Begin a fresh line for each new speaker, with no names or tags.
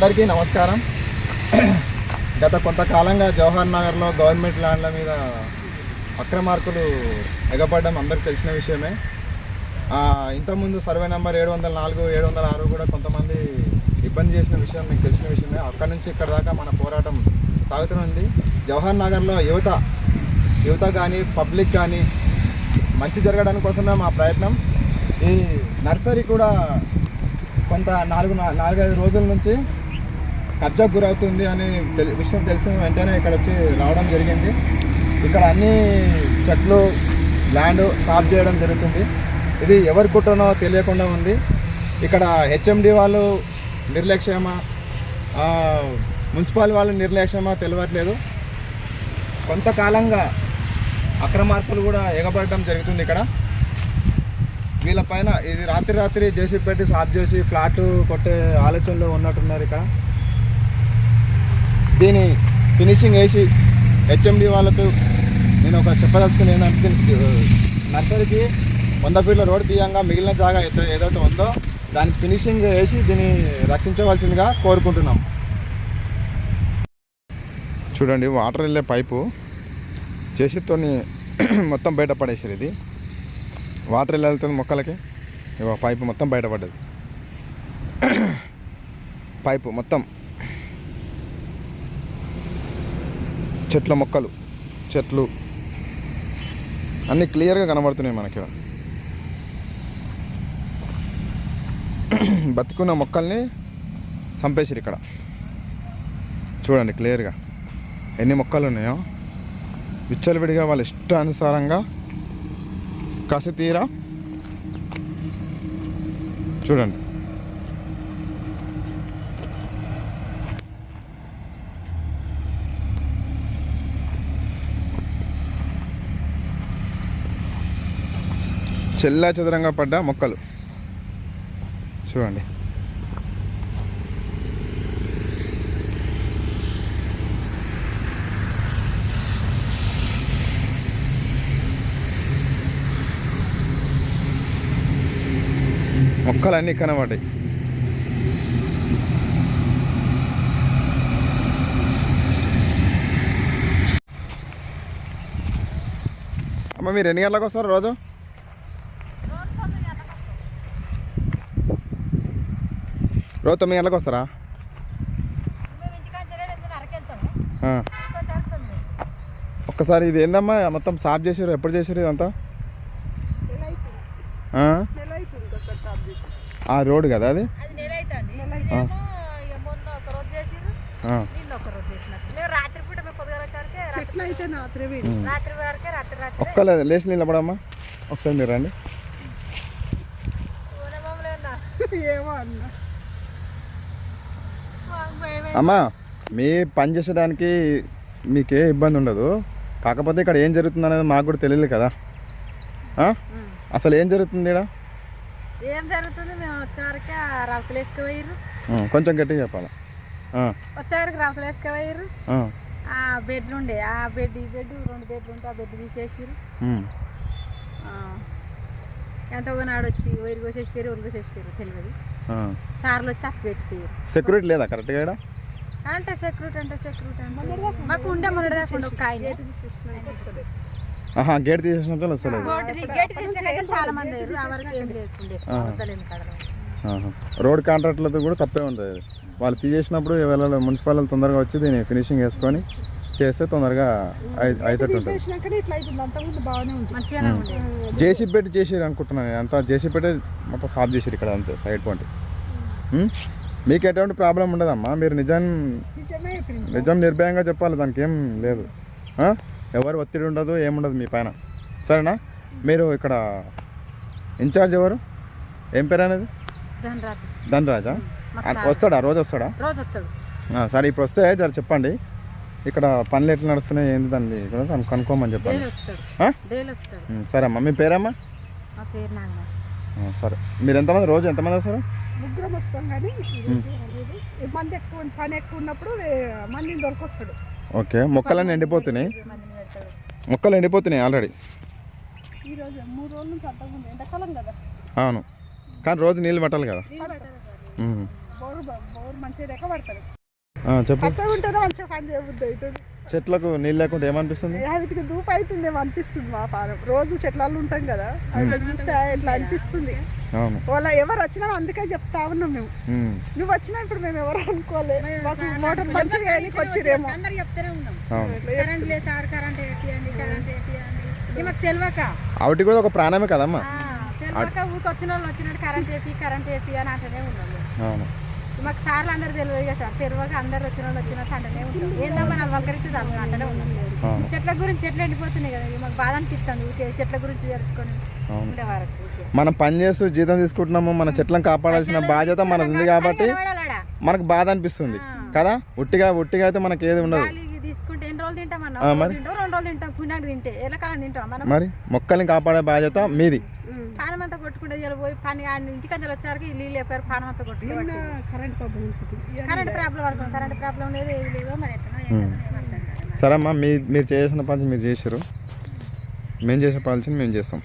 అందరికీ నమస్కారం. గత కొంతకాలంగా జవహర్ నగర్లో గవర్నమెంట్ ల్యాండ్ల మీద అక్రమార్కులు ఎగపడడం అందరికీ తెలిసిన విషయమే. ఇంతకుముందు సర్వే నెంబర్ ఏడు వందల నాలుగు ఏడు వందల ఆరు కూడా కొంతమంది ఇబ్బంది చేసిన విషయం మీకు తెలిసిన విషయమే. అక్కడి నుంచి ఇక్కడ దాకా మన పోరాటం సాగుతుంది జవహర్ నగర్లో యువత యువత కానీ పబ్లిక్ కానీ మంచి జరగడానికి కోసమే మా ప్రయత్నం. ఈ నర్సరీ కూడా కొంత నాలుగు నాలుగైదు రోజుల నుంచి కబ్జాకు గురవుతుంది అని తెలి విషయం తెలిసిన వెంటనే ఇక్కడ వచ్చి రావడం జరిగింది. ఇక్కడ అన్ని చెట్లు ల్యాండ్ సాఫ్ చేయడం జరుగుతుంది. ఇది ఎవరి కుట్రనో తెలియకుండా ఉంది. ఇక్కడ హెచ్ఎండి వాళ్ళు నిర్లక్ష్యమా ఆ, మున్సిపల్ వాళ్ళు నిర్లక్ష్యమా తెలియట్లేదు కొంతకాలంగా అక్రమార్కులు కూడా ఎగబడటం జరుగుతుంది ఇక్కడ. వీళ్ళపైన ఇది రాత్రి రాత్రి జేసీ పెట్టి సాఫ్ చేసి ఫ్లాట్లు కొట్టే ఆలోచనలో ఉన్నట్టున్నారు ఇక్కడ. దీని ఫినిషింగ్ వేసి హెచ్ఎండి వాళ్ళకు నేను ఒక చెప్పదలుచుకుని ఏంటంటే నర్సరీకి వంద ఫీట్ల రోడ్ తీయంగా మిగిలిన జాగా ఏదైతే ఏదైతే ఉందో దాని ఫినిషింగ్ వేసి దీన్ని రక్షించవలసిందిగా కోరుకుంటున్నాం. చూడండి వాటర్ వెళ్ళే పైపు చేసితో మొత్తం బయట పడేసారు ఇది. వాటర్ ఎలా వెళ్తుంది మొక్కలకి? పైపు మొత్తం బయటపడ్డది పైపు మొత్తం చెట్ల మొక్కలు చెట్లు. అన్నీ క్లియర్గా కనబడుతున్నాయి మనకి బతుకున్న మొక్కల్ని చంపేసారు ఇక్కడ. చూడండి క్లియర్గా ఎన్ని మొక్కలు ఉన్నాయో. విచ్చలవిడిగా వాళ్ళ ఇష్టానుసారంగా కసి తీరా. చూడండి. చెల్లా చెదరంగా పడ్డ మొక్కలు. చూడండి. మొక్కలన్నీ కనబడ్డాయి అమ్మ మీరు ఎన్ని గంటలకు వస్తారు రోజు? రోజు తొమ్మిది గంటలకు వస్తారా? ఒక్కసారి ఇది ఏందమ్మా మొత్తం సాఫ్ చేసారు ఎప్పుడు చేసారు ఇదంతా? ఆ? ఆ రోడ్ కదా అది?
అది నెల అవుతుంది.
ఆ.
ఇదేమో ఇక మొన్న ఒక రోజు చేసిర్రు
ఆ.
నిన్న ఒక రోజు చేసినారు. మేము రాత్రి పూట మేము పొద్దుగాల వచ్చారికే
చెట్లు అయితే రాత్రి
ఉమ్.
రాత్రి వరకే రాత్రి రాత్రి.
ఒక్కలే లేచి నిలబడమ్మా. ఒకసారి మీరు రండి.
ఏమో అన్న.
అమ్మా మీ పని చేసేదానికి మీకే ఇబ్బంది ఉండదు. కాకపోతే ఇక్కడ ఏం జరుగుతుంది అనేది మాకు కూడా తెలియదు కదా? అసలు ఏం జరుగుతుంది ఇక్కడ?
ఏం జరుగుతుంది? మేము వచ్చేవరకే రవకలు వేసుకుపోయిర్రు.
ఆ, కొంచెం గట్టిగా చెప్పాలి?
వచ్చేవరకు రవకలు వేసుకుపోయిర్రు.
ఆ,
బెడ్లు ఉండే ఆ బెడ్ ఈ బెడ్ రెండు బెడ్లు ఉంటే ఆ బెడ్ ఆ, ఎంత నాడు వచ్చి వైరు కోసేసిపోయారు ఒళ్ళు కోసేసిపోయారు తెలియదు. సార్లు వచ్చి అప్పు పెట్టిపోయారు
సెక్యూరిటీ లేదా? కరెక్ట్గా ఇక్కడ
అంటే సెక్యూరిటీ అంటే సెక్యూరిటీ అంటే. మాకు ఉండే మొన్నటి దాకా ఉండే ఒక ఆయన.
ఆహా గేట్ వస్తలేదు
గోటి చాలా మంది ఆ వరకు ఏం లేకుండే.
రోడ్ కాంట్రాక్ట్లతో కూడా తప్పే ఉంటుంది వాళ్ళు తీసేసినప్పుడు వెళ్ళాలి మున్సిపల్ వాళ్ళు తొందరగా వచ్చి దీన్ని ఫినిషింగ్ వేసుకొని చేస్తే తొందరగా
అవుతుంది అంతకుముందు బాగానే ఉంది
మంచిగానే
ఉమ్.
ఉండే.
జేసీ పెట్టి చేసిరు అనుకుంటున్నాను అంతా జేసీ పెట్టి మొత్తం సాఫ్ చేసిరు ఇక్కడ అంతే సైడ్ పాయింట్? మీకు ఎటువంటి ప్రాబ్లం ఉండదమ్మా. మీరు నిజం
నిజమే ప్రిన్స్
నిజం నిర్భయంగా చెప్పాలి దానికి ఏం లేదు. ఆ? ఎవరు ఒత్తిడి ఉండదు ఏముండదు మీ పైన. సరేనా? మీరు ఇక్కడ ఇన్ఛార్జ్ ఎవరు? ఏం పేరు అనేది?
ధనరాజు.
వస్తాడా? రోజు వస్తాడా? సరే ఇప్పుడు వస్తే జర చెప్పండి. ఇక్కడ పనులు ఎట్లా నడుస్తున్నాయి ఏంది దాన్ని కూడా కను- కనుక్కోమని ఆ?
డైలీ వస్తాడు
ఉమ్, సరే అమ్మా మీ పేరమ్మా?
మా పేరు నాగ
ఆ, సరే. మీరు ఎంతమంది రోజు ఎంతమంది వస్తారు?
ముగ్గురం వస్తాం కానీ మంది ఎక్కువ పని ఎక్కువ ఉన్నప్పుడు ఏ, మందిని దొరికొస్తాడు.
ఓకే మొక్కలన్నీ ఎండిపోతున్నాయి.
మందిని పెడతాడు
మొక్కలు ఎండిపోతున్నాయి ఆల్రెడీ
ఈరోజు మూడు రోజుల నుంచి అంతకుముందు ఎండాకాలం కదా.
అవును. కానీ రోజు నీళ్ళు పట్టాలి కదా.
నీళ్ళు పెట్టాలి కదా.
ఉమ్.
బోరు బోరు మంచిగా లెక్క పడతారు అవుతుంది.
చెట్లకు నీళ్ళు లేకుంటే ఏమనిపిస్తుంది?
వాటికి దూప అవుతుందేమో అనిపిస్తుంది మా పానం రోజు చెట్లలో ఉంటాం కదా అట్లా చూస్తే ఇట్లా అనిపిస్తుంది. వాళ్ళ ఎవరు వచ్చినా అందుకే చెప్తా ఉన్నాం మేము. నువ్వు వచ్చినా ఇప్పుడు మేము ఎవరు అనుకోలే. మాకు మోటార్ మంచిగా వచ్చిరేమో
ఆవిటి కూడా ఒక ప్రాణమే కదమ్మా?
వచ్చిన వాళ్ళు వచ్చినట్టు కరెంట్ వేపి కరెంట్ వేపి అని అంటూనే ఉన్నాం.
అవును.
మాకు సార్లు అందరు తెలియదు కదా సార్. తెలియక అందరు వచ్చిన వాళ్ళు వచ్చినట్టు అంటూనే ఉంటాం ఏందమ్మా నాలుగు వలకరిస్తే దాని అంటూనే ఉన్నాం
అవును.
చెట్ల గురించి చెట్లు ఎండిపోతున్నాయి కదా. మాకు బాధ అనిపిస్తుంది ఊరికే చెట్ల గురించి తెలుసుకొని
అవును.
ఉండే వరకు ఊరికే.
మనం పని చేస్తూ జీతం తీసుకుంటున్నాము మన చెట్లను కాపాడాల్సిన బాధ్యత మనది ఉంది కాబట్టి. మనకు బాధ అనిపిస్తుంది. కదా? ఉట్టిగా ఉట్టిగా అయితే మనకి ఏది ఉండదు. మరి మొక్కల్ని కాపాడే బాధ్యత మీది.
పానం అంతా కొట్టుకుంటే ఇలా పోయి పని ఇంటికి అందరు వచ్చారు నీళ్ళు లేపారు పానం అంతా కొట్టుకుంటే
కరెంట్ ప్రాబ్లం
పడుతుంది కరెంట్ ప్రాబ్లం లేదు ఏది లేదో మరి.
సరే అమ్మా మీ మీరు చేసిన పని మీరు చేసారు మేము చేసే పని మేము చేస్తాం.